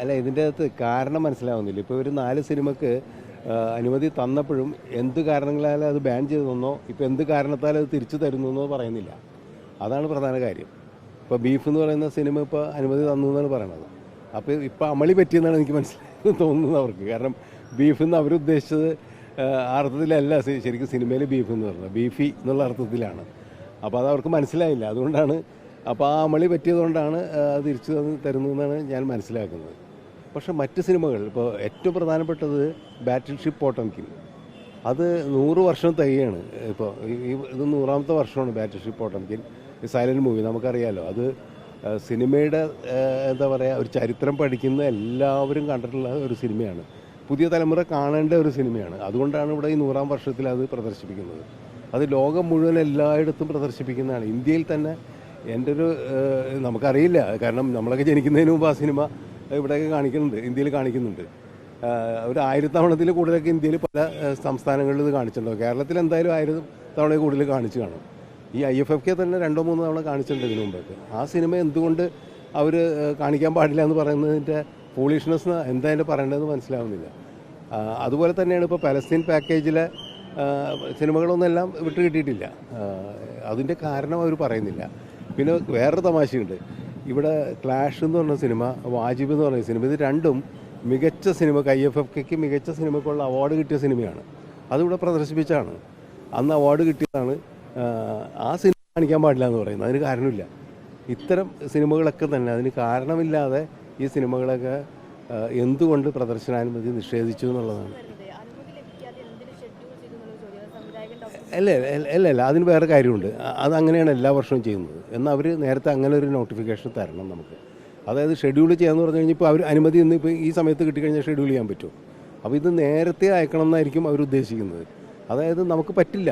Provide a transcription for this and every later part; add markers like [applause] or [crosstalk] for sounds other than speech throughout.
അല്ല ഇതിന്റെ അകത്ത് കാരണം മനസ്സിലാവുന്നില്ല. ഇപ്പോൾ ഒരു നാല് സിനിമക്ക് അനുമതി തന്നപ്പോഴും എന്ത് കാരണങ്ങളാലും അത് ബാൻ ചെയ്തു തന്നോ ഇപ്പോൾ എന്ത് കാരണത്താലും അത് തിരിച്ചു തരുന്നു എന്നോ പറയുന്നില്ല. അതാണ് പ്രധാന കാര്യം. ഇപ്പോൾ ബീഫ് എന്ന് പറയുന്ന സിനിമ ഇപ്പോൾ അനുമതി തന്നു എന്നാണ് പറയണത്. അപ്പോൾ ഇപ്പോൾ അമളി പറ്റിയെന്നാണ് എനിക്ക് മനസ്സിലായി [laughs] തോന്നുന്നത് അവർക്ക്. കാരണം ബീഫ് എന്ന് അവരുദ്ദേശിച്ചത് അർത്ഥത്തിലല്ല. ശരിക്കും സിനിമയിൽ ബീഫ് എന്ന് പറയുന്നത് ബീഫി എന്നുള്ള അർത്ഥത്തിലാണ്. അപ്പോൾ അത് അവർക്ക് മനസ്സിലായില്ല. അതുകൊണ്ടാണ് അപ്പോൾ ആ അമളി പറ്റിയതുകൊണ്ടാണ് അത് തിരിച്ചു തന്ന് തരുന്നതെന്നാണ് ഞാൻ മനസ്സിലാക്കുന്നത്. പക്ഷേ മറ്റ് സിനിമകൾ ഇപ്പോൾ ഏറ്റവും പ്രധാനപ്പെട്ടത് ബാറ്റിൽ ഷിപ്പ് പോട്ടംകിൻ അത് നൂറ് വർഷം തയ്യാണ് ഇപ്പോൾ ഈ- ഇത് നൂറാമത്തെ വർഷമാണ് ബാറ്റിൽ ഷിപ്പ് ഈ സൈലന്റ് മൂവി നമുക്കറിയാലോ. അത് സിനിമയുടെ എന്താ പറയുക ഒരു ചരിത്രം പഠിക്കുന്ന എല്ലാവരും കണ്ടിട്ടുള്ള ഒരു സിനിമയാണ്. പുതിയ തലമുറ കാണേണ്ട ഒരു സിനിമയാണ്. അതുകൊണ്ടാണ് ഇവിടെ ഈ നൂറാം വർഷത്തിൽ അത് പ്രദർശിപ്പിക്കുന്നത്. അത് ലോകം മുഴുവൻ എല്ലായിടത്തും പ്രദർശിപ്പിക്കുന്നതാണ്. ഇന്ത്യയിൽ തന്നെ എന്റെ ഒരു നമുക്കറിയില്ല. കാരണം നമ്മളൊക്കെ ജനിക്കുന്നതിന് മുമ്പ് ആ സിനിമ ഇവിടെയൊക്കെ കാണിക്കുന്നുണ്ട് ഇന്ത്യയിൽ കാണിക്കുന്നുണ്ട്. ഒരു ആയിരത്തവണത്തിൽ കൂടുതലൊക്കെ ഇന്ത്യയിൽ പല സംസ്ഥാനങ്ങളിൽ ഇത് കാണിച്ചിട്ടുണ്ടാവും കേരളത്തിൽ എന്തായാലും ആയിരം തവണ കൂടുതൽ കാണിച്ചു കാണും. ഈ ഐ എഫ് എഫ് കെ തന്നെ രണ്ടോ മൂന്നോ തവണ കാണിച്ചിട്ടുണ്ട് ഇതിനു മുമ്പൊക്കെ. ആ സിനിമ എന്തുകൊണ്ട് അവർ കാണിക്കാൻ പാടില്ല എന്ന് പറയുന്നതിന്റെ പോളിഷ്നസ് എന്താ അതിന്റെ പറയേണ്ടതെന്ന് മനസ്സിലാവുന്നില്ല. അതുപോലെ തന്നെയാണ് ഇപ്പോൾ പലസ്തീൻ പാക്കേജിലെ സിനിമകളൊന്നും എല്ലാം വിട്ട് കിട്ടിയിട്ടില്ല. ആ, അതിന്റെ കാരണം അവർ പറയുന്നില്ല. പിന്നെ വേറൊരു തമാശയുണ്ട്. ഇവിടെ ക്ലാഷ് എന്ന് പറഞ്ഞ സിനിമ വാജിബ് എന്ന് പറഞ്ഞ സിനിമ ഇത് രണ്ടും മികച്ച സിനിമ ഐ എഫ് എഫ് കെക്ക് മികച്ച സിനിമക്കുള്ള അവാർഡ് കിട്ടിയ സിനിമയാണ്. അതിവിടെ പ്രദർശിപ്പിച്ചാണ് അന്ന് അവാർഡ് കിട്ടിയതാണ് ആ, സിനിമ കാണിക്കാൻ പാടില്ല എന്ന് പറയുന്നത്. അതിന് കാരണമില്ല. ഇത്തരം സിനിമകളൊക്കെ തന്നെ അതിന് കാരണമില്ലാതെ ഈ സിനിമകളൊക്കെ എന്തുകൊണ്ട് പ്രദർശനാനുമതി നിഷേധിച്ചു എന്നുള്ളതാണ്. അല്ല അല്ല അല്ല അതിന് വേറെ കാര്യമുണ്ട്. അത് അങ്ങനെയാണ് എല്ലാ വർഷവും ചെയ്യുന്നത്. എന്നാൽ അവർ നേരത്തെ അങ്ങനെ ഒരു നോട്ടിഫിക്കേഷൻ തരണം നമുക്ക്. അതായത് ഷെഡ്യൂൾ ചെയ്യാന്ന് പറഞ്ഞു കഴിഞ്ഞാൽ ഇപ്പോൾ അവർ അനുമതി ഇന്ന് ഇപ്പോൾ ഈ സമയത്ത് കിട്ടിക്കഴിഞ്ഞാൽ ഷെഡ്യൂൾ ചെയ്യാൻ പറ്റും. അപ്പോൾ ഇത് നേരത്തെ അയക്കണം എന്നായിരിക്കും അവർ ഉദ്ദേശിക്കുന്നത്. അതായത് നമുക്ക് പറ്റില്ല.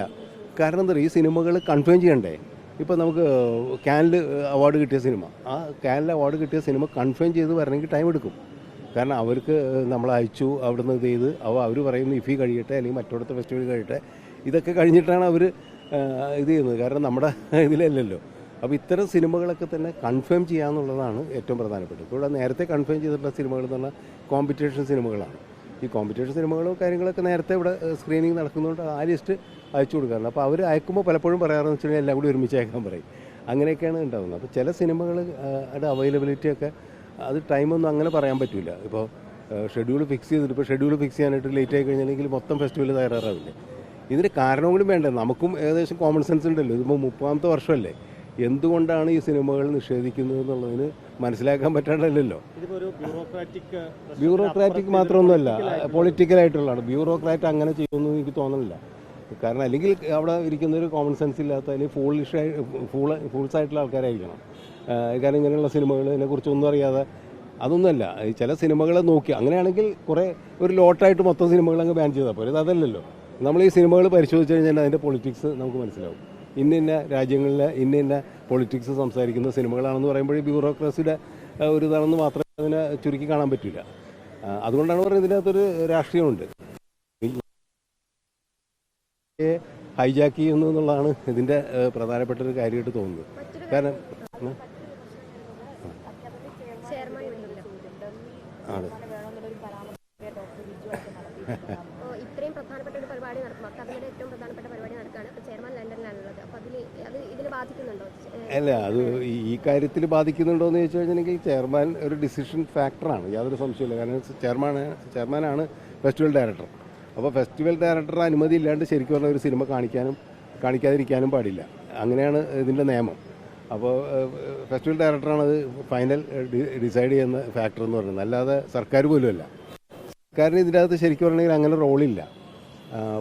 കാരണം എന്താ പറയുക ഈ സിനിമകൾ കൺഫേം ചെയ്യണ്ടേ? ഇപ്പോൾ നമുക്ക് ക്യാനൽ അവാർഡ് കിട്ടിയ സിനിമ. ആ ക്യാനൽ അവാർഡ് കിട്ടിയ സിനിമ കൺഫേം ചെയ്ത് വരണമെങ്കിൽ ടൈം എടുക്കും. കാരണം അവർക്ക് നമ്മൾ അയച്ചു അവിടുന്ന് ഇത് ചെയ്ത് അവ അവർ പറയുന്നു ഇഫി കഴിയട്ടെ അല്ലെങ്കിൽ മറ്റോടത്തെ ഫെസ്റ്റിവൽ കഴിയട്ടെ ഇതൊക്കെ കഴിഞ്ഞിട്ടാണ് അവർ ഇത് ചെയ്യുന്നത്. കാരണം നമ്മുടെ ഇതിലല്ലല്ലോ. അപ്പോൾ ഇത്തരം സിനിമകളൊക്കെ തന്നെ കൺഫേം ചെയ്യാന്നുള്ളതാണ് ഏറ്റവും പ്രധാനപ്പെട്ടത്. ഇവിടെ നേരത്തെ കൺഫേം ചെയ്തിട്ടുള്ള സിനിമകൾ എന്ന് പറഞ്ഞാൽ കോമ്പറ്റീഷൻ സിനിമകളാണ്. ഈ കോമ്പറ്റീഷൻ സിനിമകളും കാര്യങ്ങളൊക്കെ നേരത്തെ ഇവിടെ സ്ക്രീനിങ് നടക്കുന്നതുകൊണ്ട് ആ ലിസ്റ്റ് അയച്ചു കൊടുക്കാറുണ്ട്. അപ്പോൾ അവർ അയക്കുമ്പോൾ പലപ്പോഴും പറയാറെന്ന് വെച്ച് കഴിഞ്ഞാൽ എല്ലാം കൂടി ഒരുമിച്ച് അയക്കാൻ പറയും. അങ്ങനെയൊക്കെയാണ് ഉണ്ടാകുന്നത് അപ്പോൾ ചില സിനിമകൾ അവൈലബിലിറ്റി ഒക്കെ അത് ടൈമൊന്നും അങ്ങനെ പറയാൻ പറ്റില്ല ഇപ്പോൾ ഷെഡ്യൂൾ ഫിക്സ് ചെയ്തിട്ട് ഇപ്പോൾ ഷെഡ്യൂൾ ഫിക്സ് ചെയ്യാനായിട്ട് ലേറ്റ് ആയി കഴിഞ്ഞാലെങ്കിൽ മൊത്തം ഫെസ്റ്റിവൽ തയ്യാറാവില്ലേ? ഇതിന് കാരണം കൂടി വേണ്ടേ? നമുക്കും ഏകദേശം കോമൺ സെൻസ് ഉണ്ടല്ലോ. ഇതിപ്പോൾ മുപ്പതാമത്തെ വർഷമല്ലേ. എന്തുകൊണ്ടാണ് ഈ സിനിമകൾ നിഷേധിക്കുന്നത് എന്നുള്ളതിന് മനസ്സിലാക്കാൻ പറ്റാണ്ടല്ലോ ബ്യൂറോക്രാറ്റിക് മാത്രമൊന്നുമല്ല. പൊളിറ്റിക്കലായിട്ടുള്ളതാണ് ബ്യൂറോക്രാറ്റ് അങ്ങനെ ചെയ്യുമെന്ന് എനിക്ക് തോന്നുന്നില്ല. കാരണം അല്ലെങ്കിൽ അവിടെ ഇരിക്കുന്ന ഒരു കോമൺ സെൻസ് ഇല്ലാത്ത അല്ലെങ്കിൽ ഫൂളിഷ് ഫൂൾ ഫൂൾസ് ആയിട്ടുള്ള ആൾക്കാരായിരിക്കണം. കാരണം ഇങ്ങനെയുള്ള സിനിമകൾ ഇതിനെക്കുറിച്ച് ഒന്നും അറിയാതെ. അതൊന്നുമല്ല. ചില സിനിമകളെ നോക്കി. അങ്ങനെയാണെങ്കിൽ കുറേ ഒരു ലോട്ടായിട്ട് മൊത്തം സിനിമകൾ അങ്ങ് ബാൻ ചെയ്താൽ പോരെ. അതല്ലല്ലോ. നമ്മൾ ഈ സിനിമകൾ പരിശോധിച്ച് കഴിഞ്ഞാൽ അതിന്റെ പൊളിറ്റിക്സ് നമുക്ക് മനസ്സിലാവും. ഇന്ന ഇന്ന രാജ്യങ്ങളിലെ ഇന്ന ഇന്ന പൊളിറ്റിക്സ് സംസാരിക്കുന്ന സിനിമകളാണെന്ന് പറയുമ്പോൾ ബ്യൂറോക്രസിയുടെ ഒരു ഇതാണെന്ന് മാത്രമേ അതിനെ ചുരുക്കി കാണാൻ പറ്റില്ല അതുകൊണ്ടാണ് പറയുന്നത് ഇതിനകത്തൊരു രാഷ്ട്രീയമുണ്ട്. ഹൈജാക്ക് ചെയ്യുന്നു എന്നുള്ളതാണ് ഇതിന്റെ പ്രധാനപ്പെട്ട ഒരു കാര്യമായിട്ട് തോന്നുന്നത്. കാരണം ഉം, ചെയർമാൻ വരുന്നില്ല അതെ അപ്പോൾ ഇത്രയും പ്രധാനപ്പെട്ട ഒരു പരിപാടി നടക്കും. അക്കാദമിയുടെ ഏറ്റവും പ്രധാനപ്പെട്ട പരിപാടി നടക്കുകയാണ് അപ്പോൾ ചെയർമാൻ ലണ്ടനിലാണുള്ളത്. അപ്പോൾ അതിൽ അത് ഇതിൽ ബാധിക്കുന്നുണ്ടോ? അല്ല അത് ഈ- കാര്യത്തിൽ ബാധിക്കുന്നുണ്ടോ എന്ന് ചോദിച്ചു കഴിഞ്ഞിട്ടുണ്ടെങ്കിൽ ചെയർമാൻ ഒരു ഡിസിഷൻ ഫാക്ടറാണ്. യാതൊരു സംശയമില്ല കാരണം ചെയർമാൻ ചെയർമാനാണ് ഫെസ്റ്റിവൽ ഡയറക്ടർ. അപ്പോൾ ഫെസ്റ്റിവൽ ഡയറക്ടർ അനുമതി ഇല്ലാണ്ട് ശരിക്കും പറഞ്ഞ ഒരു സിനിമ കാണിക്കാനും കാണിക്കാതിരിക്കാനും പാടില്ല. അങ്ങനെയാണ് ഇതിന്റെ നിയമം. അപ്പോൾ ഫെസ്റ്റിവൽ ഡയറക്ടറാണ് അത് ഫൈനൽ ഡിസൈഡ് ചെയ്യുന്ന ഫാക്ടർ എന്ന് പറയുന്നത്. അല്ലാതെ സർക്കാർ പോലുമല്ല. സർക്കാരിന് ഇതിന്റെ അകത്ത് ശരിക്കും പറഞ്ഞെങ്കിൽ അങ്ങനെ റോളില്ല.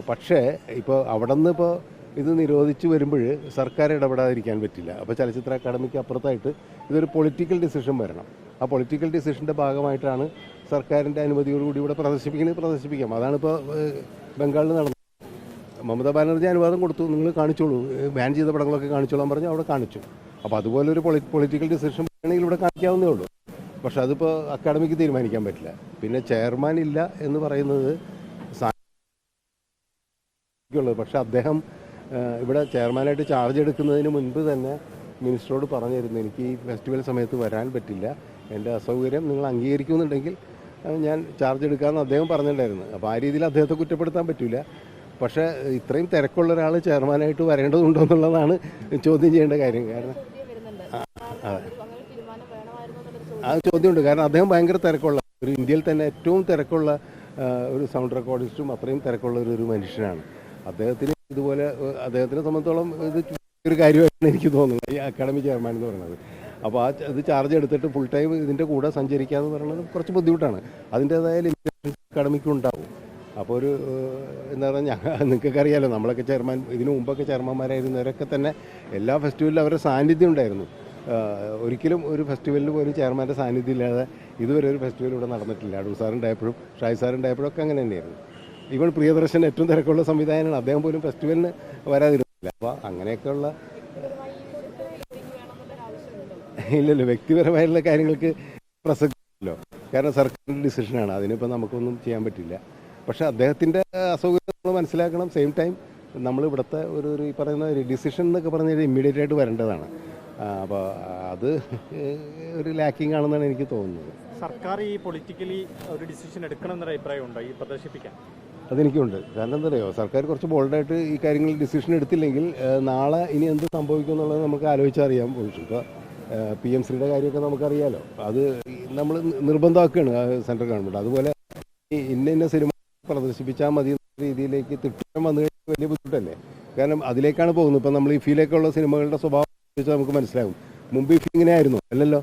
പക്ഷേ ഇപ്പോൾ അവിടെ നിന്ന് ഇപ്പോൾ ഇത് നിരോധിച്ച് വരുമ്പോൾ സർക്കാർ ഇടപെടാതിരിക്കാൻ പറ്റില്ല. അപ്പോൾ ചലച്ചിത്ര അക്കാദമിക്ക് അപ്പുറത്തായിട്ട് ഇതൊരു പൊളിറ്റിക്കൽ ഡിസിഷൻ വരണം. ആ പൊളിറ്റിക്കൽ ഡിസിഷന്റെ ഭാഗമായിട്ടാണ് സർക്കാരിന്റെ അനുമതിയോടുകൂടി ഇവിടെ പ്രദർശിപ്പിക്കുന്നത് പ്രദർശിപ്പിക്കാം. അതാണിപ്പോൾ ബംഗാളിൽ നടന്നത് മമതാ ബാനർജി അനുവാദം കൊടുത്തു. നിങ്ങൾ കാണിച്ചോളൂ. ബാൻ ചെയ്ത പടങ്ങളൊക്കെ കാണിച്ചോളാൻ പറഞ്ഞു അവിടെ കാണിച്ചു. അപ്പോൾ അതുപോലെ ഒരു പൊളി പൊളിറ്റിക്കൽ ഡിസിഷൻ വേണമെങ്കിൽ ഇവിടെ കാണിക്കാവുന്നേ ഉള്ളൂ. പക്ഷേ അതിപ്പോൾ അക്കാഡമിക്ക് തീരുമാനിക്കാൻ പറ്റില്ല. പിന്നെ ചെയർമാൻ ഇല്ല എന്ന് പറയുന്നത് സാധിക്കുള്ളത് പക്ഷെ അദ്ദേഹം ഇവിടെ ചെയർമാനായിട്ട് ചാർജ് എടുക്കുന്നതിന് മുൻപ് തന്നെ മിനിസ്റ്ററോട് പറഞ്ഞിരുന്നു എനിക്ക് ഈ ഫെസ്റ്റിവൽ സമയത്ത് വരാൻ പറ്റില്ല. എന്റെ അസൗകര്യം നിങ്ങൾ അംഗീകരിക്കുന്നുണ്ടെങ്കിൽ ഞാൻ ചാർജ് എടുക്കാമെന്ന് അദ്ദേഹം പറഞ്ഞിട്ടുണ്ടായിരുന്നു. അപ്പോൾ ആ രീതിയിൽ അദ്ദേഹത്തെ കുറ്റപ്പെടുത്താൻ പറ്റില്ല പക്ഷേ ഇത്രയും തിരക്കുള്ള ഒരാൾ ചെയർമാനായിട്ട് വരേണ്ടതുണ്ടോ എന്നുള്ളതാണ് ചോദ്യം ചെയ്യേണ്ട കാര്യം. കാരണം ആ ചോദ്യമുണ്ട്. കാരണം അദ്ദേഹം ഭയങ്കര തിരക്കുള്ള ഒരു ഇന്ത്യയിൽ തന്നെ ഏറ്റവും തിരക്കുള്ള ഒരു സൗണ്ട് റെക്കോർഡിസ്റ്റും അത്രയും തിരക്കുള്ള ഒരു മനുഷ്യനാണ്. അദ്ദേഹത്തിന് ഇതുപോലെ അദ്ദേഹത്തിനെ സംബന്ധിച്ചോളം ഇത് ഒരു കാര്യമായിട്ടാണ് എനിക്ക് തോന്നുന്നത്. ഈ അക്കാഡമി ചെയർമാൻ എന്ന് പറയുന്നത്. അപ്പോൾ ആ ഇത് ചാർജ് എടുത്തിട്ട് ഫുൾ ടൈം ഇതിന്റെ കൂടെ സഞ്ചരിക്കുക എന്ന് പറയുന്നത് കുറച്ച് ബുദ്ധിമുട്ടാണ്. അതിന്റേതായ ലിമിറ്റേഷൻസ് അക്കാഡമിക്കും ഉണ്ടാവും. അപ്പോൾ ഒരു എന്താ പറയുക നിങ്ങൾക്കൊക്കെ അറിയാലോ നമ്മളൊക്കെ ചെയർമാൻ ഇതിനു മുമ്പൊക്കെ ചെയർമാന്മാരായിരുന്നവരൊക്കെ തന്നെ എല്ലാ ഫെസ്റ്റിവലിലും അവരുടെ സാന്നിധ്യം ഉണ്ടായിരുന്നു. ഒരിക്കലും ഒരു ഫെസ്റ്റിവലിൽ പോലും ചെയർമാന്റെ സാന്നിധ്യം ഇല്ലാതെ ഇതുവരെ ഒരു ഫെസ്റ്റിവൽ ഇവിടെ നടന്നിട്ടില്ല. അടൂർ സാറുണ്ടായപ്പോഴും ഷായ് സാറുണ്ടായപ്പോഴും ഒക്കെ അങ്ങനെ തന്നെയായിരുന്നു. ഇവൾ പ്രിയദർശൻ ഏറ്റവും തിരക്കുള്ള സംവിധായകനാണ്. അദ്ദേഹം പോലും ഫെസ്റ്റിവലിന് വരാതിരുന്നില്ല. അപ്പോൾ അങ്ങനെയൊക്കെയുള്ള ഇല്ലല്ലോ വ്യക്തിപരമായിട്ടുള്ള കാര്യങ്ങൾക്ക് പ്രസക്തിയില്ലല്ലോ. കാരണം സർക്കാരിന്റെ ഡിസിഷനാണ്. അതിനിപ്പോൾ നമുക്കൊന്നും ചെയ്യാൻ പറ്റില്ല. പക്ഷേ അദ്ദേഹത്തിന്റെ അസൗകര്യം നമ്മൾ മനസ്സിലാക്കണം. സെയിം ടൈം നമ്മൾ ഇവിടുത്തെ ഒരു ഒരു ഈ പറയുന്ന ഒരു ഡിസിഷൻ എന്നൊക്കെ പറഞ്ഞു ഇമ്മീഡിയറ്റ് ആയിട്ട് വരേണ്ടതാണ്. അപ്പോൾ അത് ഒരു ലാക്കിംഗ് ആണെന്നാണ് എനിക്ക് തോന്നുന്നത്. സർക്കാർ ഈ പൊളിറ്റിക്കലി ഒരു ഡിസിഷൻ എടുക്കണം എന്നൊരു അഭിപ്രായം ഉണ്ടോ? ഈ പ്രദർശിപ്പിക്കാൻ? അതെനിക്കുണ്ട്. കാരണം എന്താ പറയുക സർക്കാർ കുറച്ച് ബോൾഡായിട്ട് ഈ കാര്യങ്ങളിൽ ഡിസിഷൻ എടുത്തില്ലെങ്കിൽ നാളെ ഇനി എന്ത് സംഭവിക്കും എന്നുള്ളത് നമുക്ക് ആലോചിച്ചറിയാൻ പോയിട്ടു ഇപ്പോൾ പി എം ശ്രീയുടെ കാര്യമൊക്കെ നമുക്കറിയാലോ. അത് നമ്മൾ നിർബന്ധമാക്കുകയാണ് സെൻട്രൽ ഗവൺമെന്റ് അതുപോലെ ഇന്ന ഇന്ന സിനിമ പ്രദർശിപ്പിച്ചാൽ മതി രീതിയിലേക്ക് തിട്ടം വന്നു കഴിഞ്ഞാൽ വലിയ ബുദ്ധിമുട്ടല്ലേ? കാരണം അതിലേക്കാണ് പോകുന്നത്. ഇപ്പം നമ്മൾ ഈ ഫീലേക്കുള്ള സിനിമകളുടെ സ്വഭാവം നമുക്ക് മനസ്സിലാകും. മുമ്പ് ഇങ്ങനെ ആയിരുന്നു. അല്ലല്ലോ?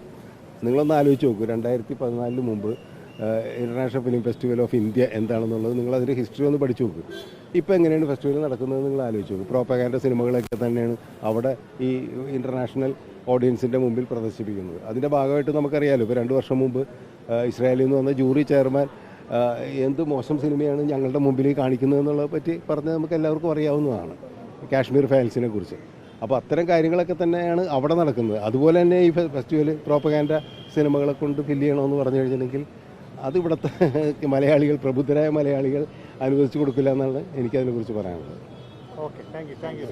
നിങ്ങളൊന്ന് ആലോചിച്ച് നോക്കൂ. രണ്ടായിരത്തി പതിനാലിന് മുമ്പ് International Film Festival of India എന്താണെന്നുള്ളത് നിങ്ങൾ അതിന്റെ ഹിസ്റ്ററി ഒന്ന് പഠിച്ചു നോക്ക്. ഇപ്പോൾ എങ്ങനെയാണ് ഫെസ്റ്റിവൽ നടക്കുന്നത് നിങ്ങൾ ആലോചിച്ചു നോക്കും. പ്രോപ്പഗാൻഡ സിനിമകളൊക്കെ തന്നെയാണ് അവിടെ ഈ ഇന്റർനാഷണൽ ഓഡിയൻസിന്റെ മുമ്പിൽ പ്രദർശിപ്പിക്കുന്നത്. അതിന്റെ ഭാഗമായിട്ട് നമുക്കറിയാലോ ഇപ്പോൾ രണ്ട് വർഷം മുമ്പ് ഇസ്രായേലിൽ നിന്ന് വന്ന ജൂറി ചെയർമാൻ എന്ത് മോശം സിനിമയാണ് ഞങ്ങളുടെ മുമ്പിൽ കാണിക്കുന്നത് എന്നുള്ളതെ പറ്റി പറഞ്ഞ് നമുക്ക് എല്ലാവർക്കും അറിയാവുന്നതാണ്. കാശ്മീർ ഫയൽസിനെ കുറിച്ച്. അപ്പോൾ അത്തരം കാര്യങ്ങളൊക്കെ തന്നെയാണ് അവിടെ നടക്കുന്നത്. അതുപോലെ തന്നെ ഈ ഫെസ്റ്റിവൽ പ്രോപ്പഗാൻഡ സിനിമകളെ കൊണ്ട് ഫില്ല് ചെയ്യണമെന്ന് പറഞ്ഞു കഴിഞ്ഞിട്ടുണ്ടെങ്കിൽ അത് ഇവിടുത്തെ മലയാളികൾ പ്രബുദ്ധരായ മലയാളികൾ അനുവദിച്ചു കൊടുക്കില്ല എന്നാണ് എനിക്കതിനെക്കുറിച്ച് പറയാനുള്ളത്. Okay thank you thank you